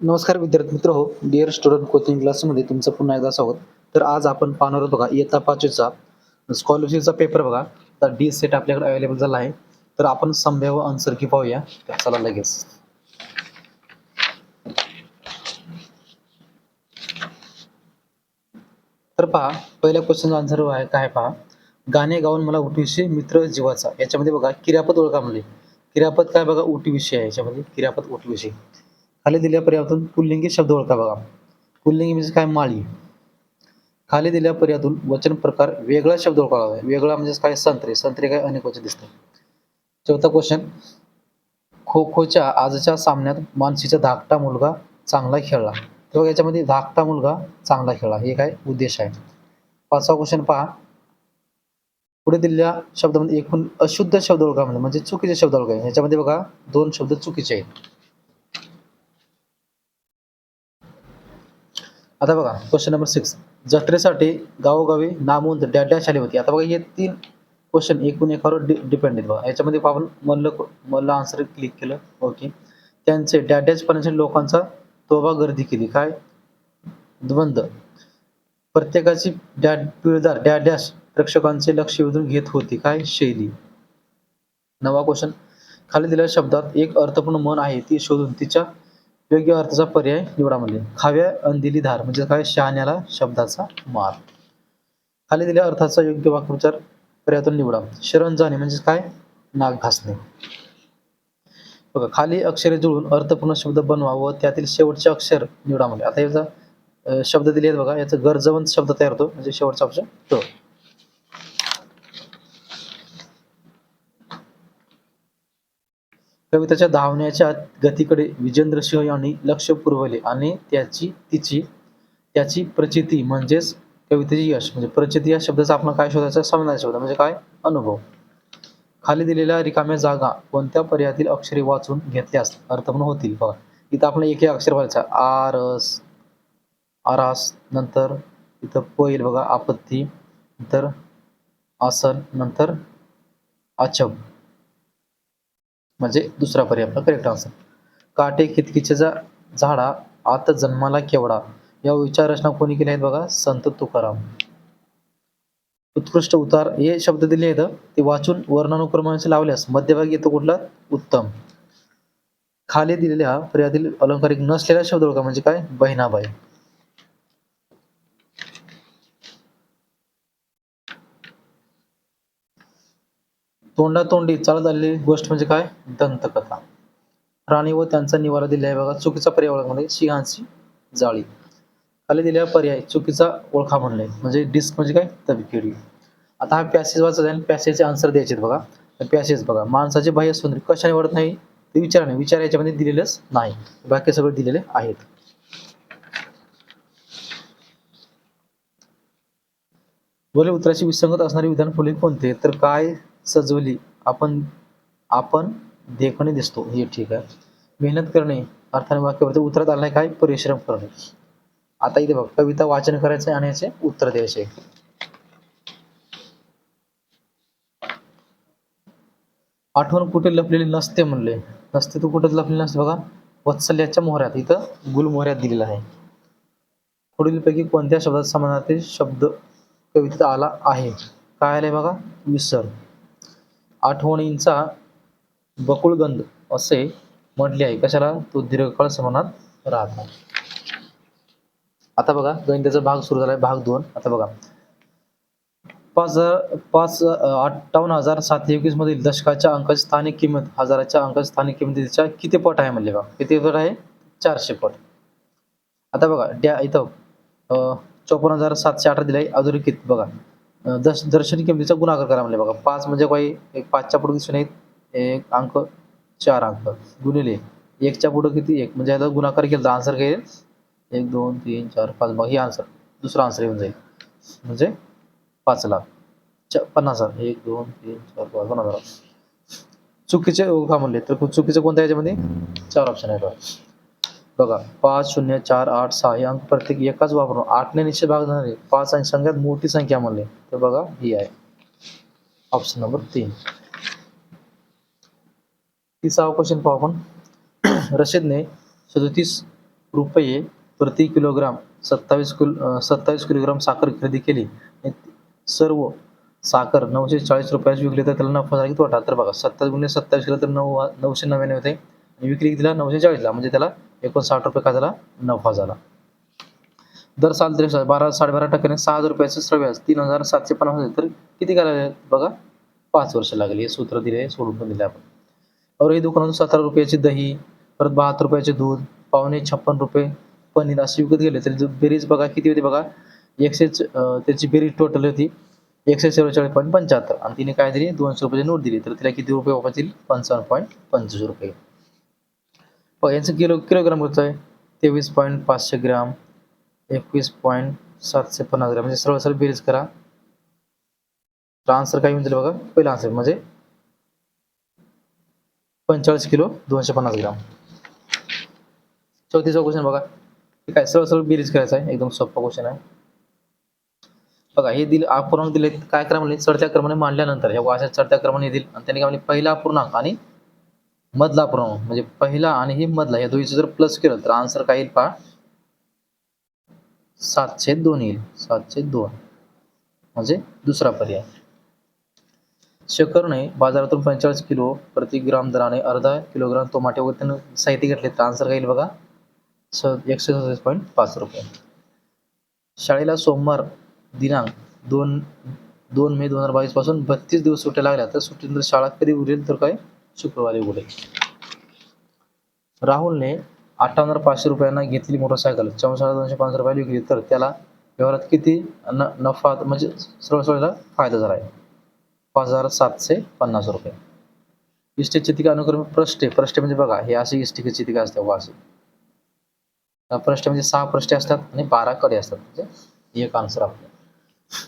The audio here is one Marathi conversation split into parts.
नमस्कार विद्यार्थी मित्र हो डिअर स्टुडंट कोचिंग क्लासमध्ये तुमचं पुन्हा एकदा स्वागत. तर आज आपण पाहणार आहोत बघा इयत्ता पाचवीचा स्कॉलरशिपचा पेपर बघा. तर डी सेट आपल्याकडे अवेलेबल झाला आहे. तर आपण संभाव्य आन्सर की पाहूया. तर चला लगेच. तर पहा पहिल्या क्वेश्चनचा आन्सर आहे काय पहा. गाणे गाऊन मला उठविशी मित्र जीवाचा. याच्यामध्ये बघा किरापत ओळखा म्हणजे किरापत काय बघा उठविषय आहे. याच्यामध्ये किरापत उठविषयी खाली दिल्या पर्यायातून पुल्लिंगी शब्द ओळखा बघा. पुल्लिंगी म्हणजे काय? माळी. खाली दिल्या पर्यायातून वचन प्रकार वेगळा शब्द ओळखावा वेगळा म्हणजे काय? संत्रे. संत्रे काय? अनेक वचन दिसते चौथा क्वेश्चन खो खोच्या आजच्या सामन्यात मानसीचा धाकटा मुलगा चांगला खेळला. तेव्हा याच्यामध्ये धाकटा मुलगा चांगला खेळला. हे काय? उद्देश आहे. पाचवा क्वेश्चन पहा. पुढे दिलेल्या शब्दामध्ये एकूण अशुद्ध शब्द ओळखा म्हणजे म्हणजे चुकीचे शब्द ओळखा. याच्यामध्ये बघा दोन शब्द चुकीचे आहेत. आता बघा क्वेश्चन नंबर सिक्स जत्रेसाठी गावोगावी नामवंत डॅ डॅश आली होती. आता बघा हे तीन क्वेश्चन एकूण एकावर डि डिपेंड आहेत बघा. याच्यामध्ये आपण मल्ल मल्ल आन्सर क्लिक केलं. ओके त्यांचे डॅ डॅश पाण्यासाठी लोकांचा तोबा गर्दी केली. काय? द्वंद्व प्रत्येकाची डॅ पिळदार डॅ डॅश प्रेक्षकांचे लक्ष वेधून घेत होती. काय? शैली. नवा क्वेश्चन खाली दिलेल्या शब्दात एक अर्थपूर्ण मन आहे ती शोधून तिच्या योग्य अर्थाचा पर्याय निवडा म्हणजे खाव्या अंदिली धार म्हणजे काय? शहाण्याला शब्दाचा मार. खाली दिल्या अर्थाचा योग्य वाक्प्रचार पर्यायातून निवडा. शरण जाणे म्हणजे काय? नाक घासणे बघा खाली अक्षरे जुळून अर्थपूर्ण शब्द बनवा व त्यातील शेवटचे अक्षर निवडा म्हणजे आता याचा शब्द दिले आहेत बघा. याचा गरजवंत शब्द तयार होतो. म्हणजे शेवटचा ऑप्शन तो कविताच्या धावण्याच्या गतीकडे विजेंद्र सिंह यांनी लक्ष पुरवले आणि त्याची तिची त्याची प्रचिती म्हणजेच कवितेची यश. म्हणजे प्रचिती या शब्दाचा आपण काय शोधायचा? समजायचा शब्द म्हणजे काय? अनुभव. खाली दिलेल्या रिकाम्या जागा कोणत्या पर्यायातील अक्षरे वाचून घेतल्यास अर्थपूर्ण होतील? बघा. इथं आपण एक एक अक्षर वाचायचं. आरस आरास नंतर इथं पैल बघा आपत्ती नंतर आसन नंतर अचब म्हणजे दुसरा पर्याय आपला करेक्ट आन्सर काटे खितकीच्या झाडा आत जन्माला केवडा? या विचार रचना कोणी केल्या आहेत बघा? संत तुकाराम. उत्कृष्ट उतार हे शब्द दिले आहेत. ते वाचून वर्णानुक्रमाने लावल्यास मध्यभागी येतो कुठला? उत्तम. खाली दिलेल्या पर्यायातील अलंकारिक नसलेला शब्द ओळखा म्हणजे काय? बहिणाबाई. तोंडातोंडी चालत आलेली गोष्ट म्हणजे काय? दंतकथा. प्राणी व त्यांचा निवारा दिलेल्या भागात बघा चुकीचा पर्याय ओळख सिंहांची जाळी. खाली दिलेला पर्याय चुकीचा ओळखा म्हणले म्हणजे डिस्क म्हणजे काय? तबकेडी आता हा पॅसेज वाचत आहे आणि पॅसेजचे आन्सर द्यायचे आहेत बघा. पॅसेज बघा. माणसाचे बाह्य सौंदर्य कशाने वाढत नाही? ते विचार नाही विचार याच्यामध्ये दिलेलंच नाही. बाकी सगळे दिलेले आहेत. बोले उत्तराशी विसंगत असणारे विधान पुढील कोणते? तर काय सजवली. आपण आपण देखणे दिसतो. हे ठीक आहे. मेहनत करणे अर्थाने वाक्यावरती उत्तरात आलं काय परिश्रम करणे. आता इथे बघ कविता वाचन करायचं आणि याचे उत्तर द्यायचे. आठवण कुठे लपलेली नसते म्हणले. नसते तू कुठे लपलेली नसते बघा. वत्सल्याच्या मोहऱ्यात इथं गुलमोहऱ्यात दिलेला आहे. पुढीलपैकी कोणत्या शब्दात समानार्थी शब्द कवितेत आला आहे? काय आलंय बघा? विसर. आठवणींचा बकुळगंध असे म्हटले आहे. कशाला? तो दीर्घकाळ समानात राहतो. आता बघा गणिताचा भाग सुरू झालाय भाग दोन. आता बघा. पाच हजार पाच अठ्ठावन्न हजार सातशे एकवीस मधील दशकाच्या अंकाची स्थानिक किंमत हजाराच्या अंकाची स्थानिक किंमतीच्या किती पट आहे म्हणजे बघा? किती पट आहे? चारशे पट. आता बघा डॅ इथं चोपन्न हजार सातशे अठरा दिलाय अधोरेखित बघा. दश दर्शनी किमतीचा गुणाकार करा म्हणले बघा. पाच म्हणजे काही एक पाचच्या पुढे दिसून येत एक अंक चार अंक. गुणिले एकच्या पुढं किती? एक. म्हणजे ह्याचा गुणाकार केला आन्सर काय एक दोन तीन चार पाच. बघा ही आन्सर दुसरा आन्सर येऊन जाईल. म्हणजे पाच लाख. च पन्नास हजार. एक दोन तीन चार पाच पन्नास हजार. चुकीचे हो, का म्हणले. तर चुकीचं कोणत्या याच्यामध्ये? चार ऑप्शन आहे बघा, पाच शून्य चार आठ सहा हे अंक प्रत्येक एकाच वापरून आठने निश्चित भाग जाणारे पाच आणि सगळ्यात मोठी संख्या म्हणले. तर बघा, ही आहे. ऑप्शन नंबर तीन. तिसावा क्वेश्चन पाहू आपण. रशीदने सदोतीस रुपये प्रति किलोग्राम सत्तावीस किलो सत्तावीस किलोग्राम साखर खरेदी केली. सर्व साखर नऊशे चाळीस रुपयाची विकली तर त्याला नफा झाला की तोटा तर बघा, सत्तावीस गुणिले सत्तावीस केलं तर नऊ, नऊशे नव्याण्णव होते. विक्री कितीला नऊशे चाळीसला म्हणजे त्याला एकोणसाठ रुपये का झाला? नफा झाला. दर साल तरी बारा साडेबारा टक्क्याने सहा हजार रुपयाचं श्रव्यास तीन हजार सातशे पन्नास होते. तर किती करायला बघा पाच वर्ष लागली. हे सूत्र दिले सोडून पण दिले आपण. औरही दुकानातून सतरा रुपयाची दही परत बहात्तर रुपयाचे दूध पावणे छप्पन रुपये पनीर असे विकत गेले. तरी बेरीज बघा किती होती बघा? एकशे त्याची बेरीज टोटल होती. एकशे चव्वेचाळीस पॉईंट पंच्याहत्तर. आणि तिने काय दिली? दोनशे रुपयाची नोट दिली. तर तिला किती रुपये वापरतील? पंचावन्न पॉईंट पंचवीस रुपये. बघा यांचं किलो किलोग्राम होतं आहे. तेवीस पॉईंट पाचशे ग्राम एकवीस पॉईंट सातशे पन्नास ग्राम. म्हणजे सरळ सरळ बेरीज करा. तर आन्सर काय येऊन जाईल बघा. पहिला आन्सर म्हणजे पंचेचाळीस किलो दोनशे पन्नास ग्राम. चौथीचा क्वेश्चन बघा. हे काय सरळ सरळ बेरीज करायचा आहे. एकदम सोपा क्वेश्चन आहे. बघा हे दिले अपूर्णांक दिले काय क्रमाने? चढत्या क्रमाने मांडल्यानंतर ह्या अशा चढत्या क्रमाने दिल. आणि त्यांनी काय म्हणजे पहिला अपूर्णांक आणि मधला अपूर्णांक म्हणजे पहिला आणि हे मधला या दोन्हीचं जर प्लस केलं तर आन्सर काय येईल पहा. सातशे दोन येईल. सातशे दोन. म्हणजे दुसरा पर्याय. शेखरने बाजारातून पंचेचाळीस किलो प्रति ग्राम दराने अर्धा किलोग्राम टोमॅटो वगैरे त्यानं साहित्य घेतले तर आन्सर काय येईल बघा. स एकशे सदतीस पॉईंट पाच रुपये. शाळेला सोमवार दिनांक दोन दोन मे दोन हजार बावीसपासून बत्तीस दिवस सुट्ट्या लागल्या तर सुट्टीनंतर शाळा कधी उरेल तर काय? शुक्रवारी उघडेल राहुलने अठ्ठावन्न हजार पाचशे रुपयांना घेतली मोटरसायकल. चौसष्ट हजार दोनशे पन्नास रुपयाला विकली. तर त्याला व्यवहारात किती न नफा म्हणजे सरळ सरळला फायदा झाला आहे. पाच हजार सातशे पन्नास रुपये. इष्टे चितिका अनुक्रमे प्रष्टे प्रष्टे म्हणजे बघा हे असे इष्टिका चितिका असते बघा असे. प्रष्टे म्हणजे सहा प्रष्टे असतात आणि बारा कडे असतात. म्हणजे एक आन्सर आपलं.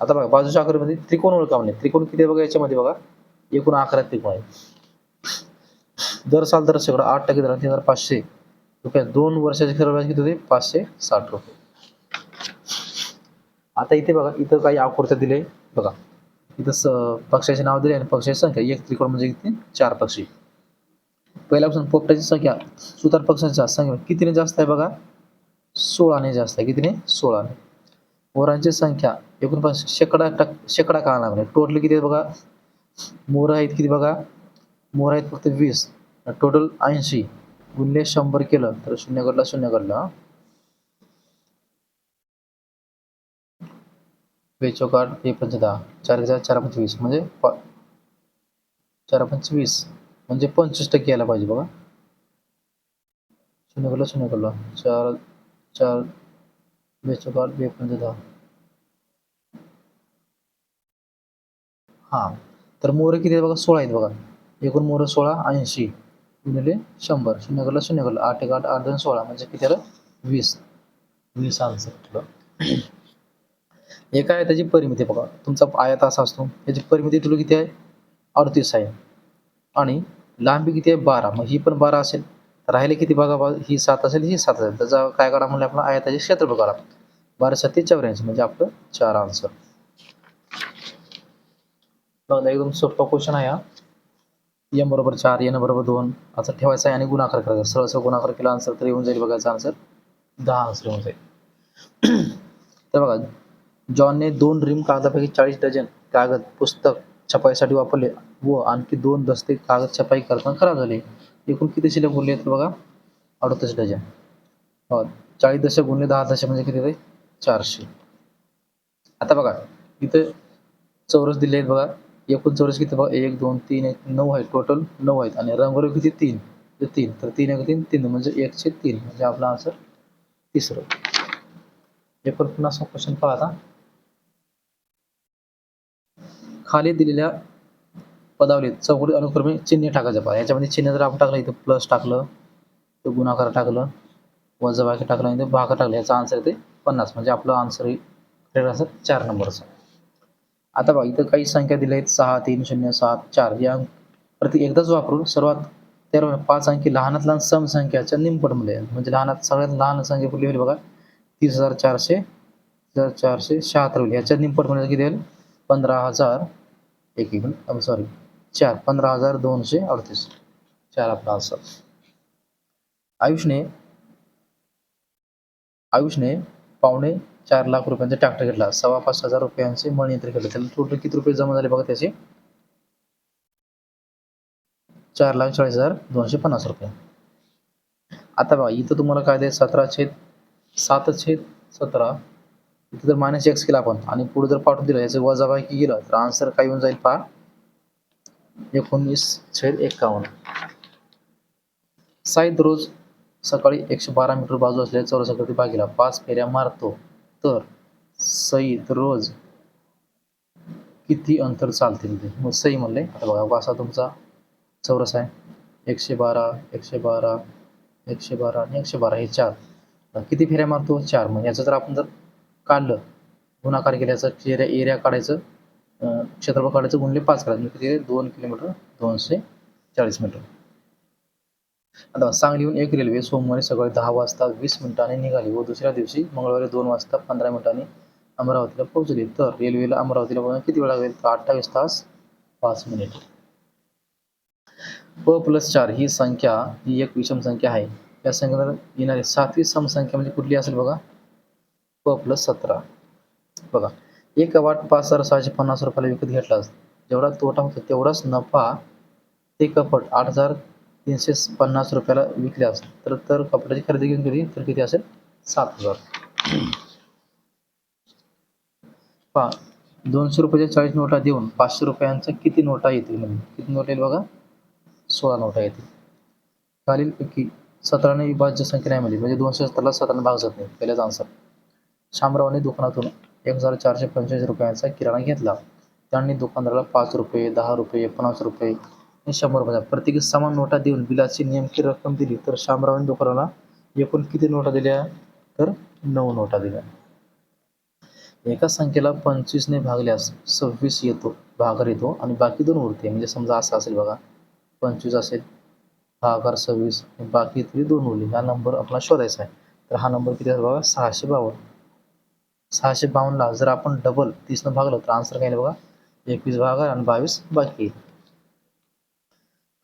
आता बघा बाजूच्या आकृतीमध्ये त्रिकोण ओळखा म्हणजे त्रिकोण किती बघा याच्यामध्ये बघा. एकूण अकरा त्रिकोण आहे दर साल दर शेकडा आठ टक्के दर तीन हजार पाचशे रुपये. दोन वर्षाचे खरं व्याज किती होते? पाचशे साठ रुपये. आता इथे बघा इथं काही आकृत्या दिले. बघा इथं स पक्षाचे नाव दिले आणि पक्षाची संख्या. एक त्रिकोण म्हणजे किती? चार पक्षी. पहिल्यापासून पोपटाची संख्या सुतार पक्षांच्या संख्या कितीने जास्त आहे बघा? सोळाने जास्त आहे. कितीने? सोळाने. मोरांची संख्या एकोणपन्नास शेकडा टक शेकडा का लागले. टोटल किती आहे बघा? मोर आहेत किती बघा? मोर आहेत फक्त वीस. टोटल ऐंशी. गुणले शंभर केलं तर शून्य घडला शून्य कडला हा. हे पंच दहा चार हजार चार पंचवीस म्हणजे प- चार पंचवीस म्हणजे पंचवीस टक्के यायला पाहिजे बघा. शून्य कडला शून्य कडला चार चार बेचोकाट बे पंच दहा हां. तर मोहरं किती आहेत बघा? सोळा आहेत बघा. एकूण मोहरं सोळा ऐंशी. गुणिले शंभर शून्य कडला शून्य कडला आठ एक आठ आठ दोन सोळा म्हणजे किती आलं? वीस. वीस आन्सर ठेवलं एका आयताची परिमिती बघा. तुमचा आयत असा असतो. याची परिमिती तुला किती आहे? अडतीस आहे. आणि लांबी किती आहे? बारा. मग ही पण बारा असेल. राहिले किती बघा बघा ही सात असेल ही सात असेल. त्याचा काय करा म्हणजे आपला आयताचे क्षेत्रफळ काढा. बारा सत्ते चौऱ्याऐंशी म्हणजे आपलं चार आन्सर बघा एकदम सोपा क्वेश्चन आहे हा. एम बरोबर चार एन बरोबर दोन असं ठेवायचं आहे आणि गुणाकार करायचा सरळ सरळ गुणाकार केला आन्सर तर येऊन जाईल बघायचा आन्सर दहा आन्सर येऊन जाईल. तर बघा जॉनने दोन रिम कागदापैकी चाळीस डझन कागद पुस्तक छपाईसाठी वापरले व आणखी दोन दस्ते कागद छपाई करताना खराब झाले. एकूण किती शिल्लक उरले तर बघा? अडतीस डझन. चाळीस दशक गुणले दहा दशक म्हणजे किती चारशे. आता बघा इथं चौरस दिले आहेत बघा. एकूण चौरस किती बघा एक दोन तीन एक नऊ आहेत टोटल नऊ आहेत. आणि रंगोली किती? तीन. तर तीन. तर तीन एक तीन तीन. म्हणजे एकशे तीन. म्हणजे आपला आन्सर तिसरं. एकोणपन्नास पुन्हा क्वेश्चन पाहता आता. खाली दिलेल्या पदावलीत चौकडी अनुक्रमे चिन्ह टाकायचं पहा. याच्यामध्ये चिन्ह जर आपण टाकलं इथं प्लस टाकलं तर गुणाकार टाकलं वजाबाकी टाकलं आणि इथं टाकलं याचा आन्सर येते पन्नास. म्हणजे आपलं आन्सर करेक्ट आन्सर चार नंबरचा आता बघा इथं काही संख्या दिल्या आहेत. सहा तीन शून्य सात चार. या प्रति एकदाच वापरून सर्वात तेरा पाच अंकी लहानात लहान सम संख्याच्या निमपटमध्ये. आहे. म्हणजे लहानात सगळ्यात लहान संख्या कुठली होईल बघा? तीस हजार चारशे हजार चारशे शहात्तर होईल. याच्या निमपट म्हणजे किती होईल? पंधरा हजार एक एक. सॉरी चार. पंधरा हजार दोनशे अडतीस. चार आपला आन्सर आयुषने आयुषने पावणे चार लाख रुपयांचा ट्रॅक्टर घेतला. सव्वा पाच हजार रुपयांचे मणी यंत्र घेतलं. त्याला टोटल किती रुपये जमा झाले बघा त्याचे? चार लाख चाळीस हजार दोनशे पन्नास रुपये. आता बघा इथं तुम्हाला काय द्यायचं सतरा छेद सात छेद सतरा. इथं जर मायनस एक्स केला आपण आणि पुढे जर पाठवून दिलं याचं वजाबाकी केलं तर आन्सर काय येऊन जाईल पहा. एकोणवीस छेद एक्कावन्न साईद रोज सकाळी एकशे बारा मीटर बाजू असलेल्या चौरसाकडे बागेला पाच फेऱ्या मारतो. तर रोज किती अंतर चालते तिथे मग सई म्हणले आता बघा असा तुमचा चौरस आहे. एकशे बारा एकशे बारा एकशे बारा आणि एकशे बारा हे चार. किती फेऱ्या मारतो? चार. मग याचं जर आपण जर काढलं गुणाकार केल्याचं एरिया एरिया काढायचं क्षेत्रफळ काढायचं गुणले पाच करायचं म्हणजे किती? दोन किलोमीटर दोनशे चाळीस मीटर. आता सांगलीहून एक रेल्वे सोमवारी सकाळी दहा वाजता वीस मिनिटांनी निघाली व दुसऱ्या दिवशी मंगळवारी दोन वाजता पंधरा मिनिटांनी अमरावतीला पोहोचली. तर रेल्वेला अमरावतीला पोहोचण्यास किती वेळ लागेल? तर अठ्ठावीस तास पाच मिनिट. प प्लस चार ही संख्या ही एक विषम संख्या आहे. या संख्येनंतर येणारी सातवी समसंख्या म्हणजे कुठली असेल बघा? प प्लस सतरा. बघा एक वाट पाच हजार सहाशे पन्नास रुपयाला विकत घेतला. जेवढा तोटा होतो तेवढाच नफा ते कपट आठ हजार तीनशे पन्नास रुपयाला विकल्यास तर तर कपड्याची खरेदी घेऊन गेली तर किती असेल? सात हजार. पहा दोनशे रुपयाच्या चाळीस नोटा देऊन पाचशे रुपयांच्या किती नोटा येतील म्हणजे किती नोटा येईल बघा? सोळा नोटा येतील. खालीलपैकी सतराने विभाज्य संख्या नाही म्हणजे म्हणजे दोनशे सतराला सतराने भाग जात नाही. पहिल्याच आन्सर शामरावने दुकानातून एक हजार चारशे पंचेचाळीस रुपयांचा किराणा घेतला. त्यांनी दुकानदाराला पाच रुपये दहा रुपये पन्नास रुपये आणि शंभर रुपये प्रत्येकी समान नोटा देऊन बिलाची नेमकी रक्कम दिली. तर शामरावने दुकानाला एकूण किती नोटा दिल्या? तर नऊ नोटा दिल्या. एका संख्येला पंचवीसने भागल्यास सव्वीस येतो भागाकार येतो आणि बाकी दोन उरते. म्हणजे समजा असं असेल बघा पंचवीस असेल भागार सव्वीस आणि बाकी तरी दोन उरले. हा नंबर आपला शोधायचा आहे. तर हा नंबर किती असेल बघा? सहाशे बावन्न. सहाशे बावन्नला जर आपण डबल तीसनं भागलं तर आन्सर काय बघा? एकवीस भागार आणि बावीस बाकी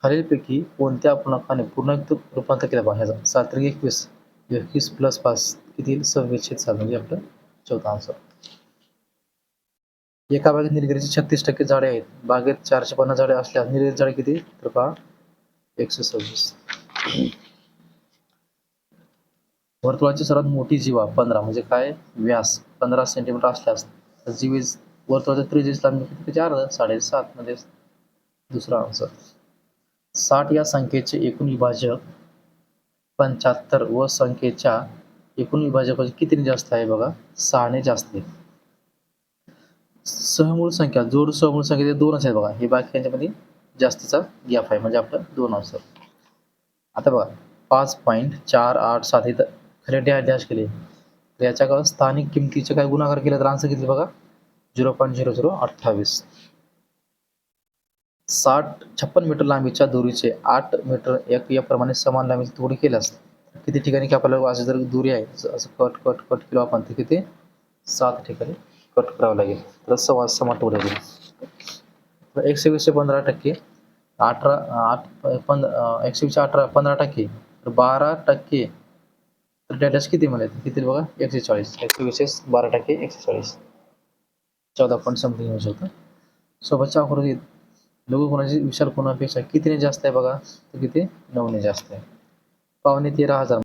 खालीलपैकी कोणत्या अपूर्णांकाने पूर्णांक रूपांतर केला बघा ह्याचा सात एकवीस. एकवीस प्लस पाच किती सव्वीस छेद सात. म्हणजे आपलं चौथा आन्सर एका बागेत निलगिरीची छत्तीस टक्के झाडे आहेत. बागेत चारशे पन्नास झाडे असल्यास निलगिरी झाडे किती? तर पहा एकशे सव्वीस. वर्तुळाची सर्वात मोठी जीवा पंधरा म्हणजे काय? व्यास. पंधरा सेंटीमीटर असल्यास जीवीज वर्तुळाच्या त्रिज्येची लांबी किती? साडेसात म्हणजे दुसरा आन्सर साठ या संख्येचे एकूण विभाजक पंच्याहत्तर व संख्येच्या एकूण विभाजकाचे कितीने जास्त आहे बघा? सहाने जास्त आहे. सहमूळ संख्या जोड सहमूळ संख्या दोन आहेत बघा हे बाकी यांच्यामध्ये जास्तीचा गॅप आहे. म्हणजे आपलं दोन आन्सर आता बघा पाच पॉईंट चार आठ सात इथं खरे डॅश डॅश केले. तर याच्या काळात स्थानिक किमतीचे काय गुणाकार केले तर आन्सर किती बघा? झिरो पॉईंट झिरो झिरो अठ्ठावीस. साठ छप्पन मीटर लांबीच्या दोरीचे आठ मीटर एक याप्रमाणे समान लांबीची तोडी केल्यास किती ठिकाणी की आपल्याला अशी जर दुरी आहे असं- असं कट कट कट केलं आपण तर किती? सात ठिकाणी कट करावं लागेल. तर सव्वा समान लागेल. एकशे वीसशे पंधरा टक्के अठरा आठ पंध एकशे वीसशे अठरा पंधरा टक्के तर बारा टक्के तर डॅटॅच किती मिळेल किती बघा? एकशे चाळीस एकशे वीस बारा टक्के एकशे चाळीस चौदा पॉईंट समथिंग येऊ शकतं. सोबतच्या आकृतीत लघु कोणाची विशाल कोणापेक्षा कितीने जास्त आहे बघा? तर किती? नऊने जास्त आहे. पावणे तेरा हजार.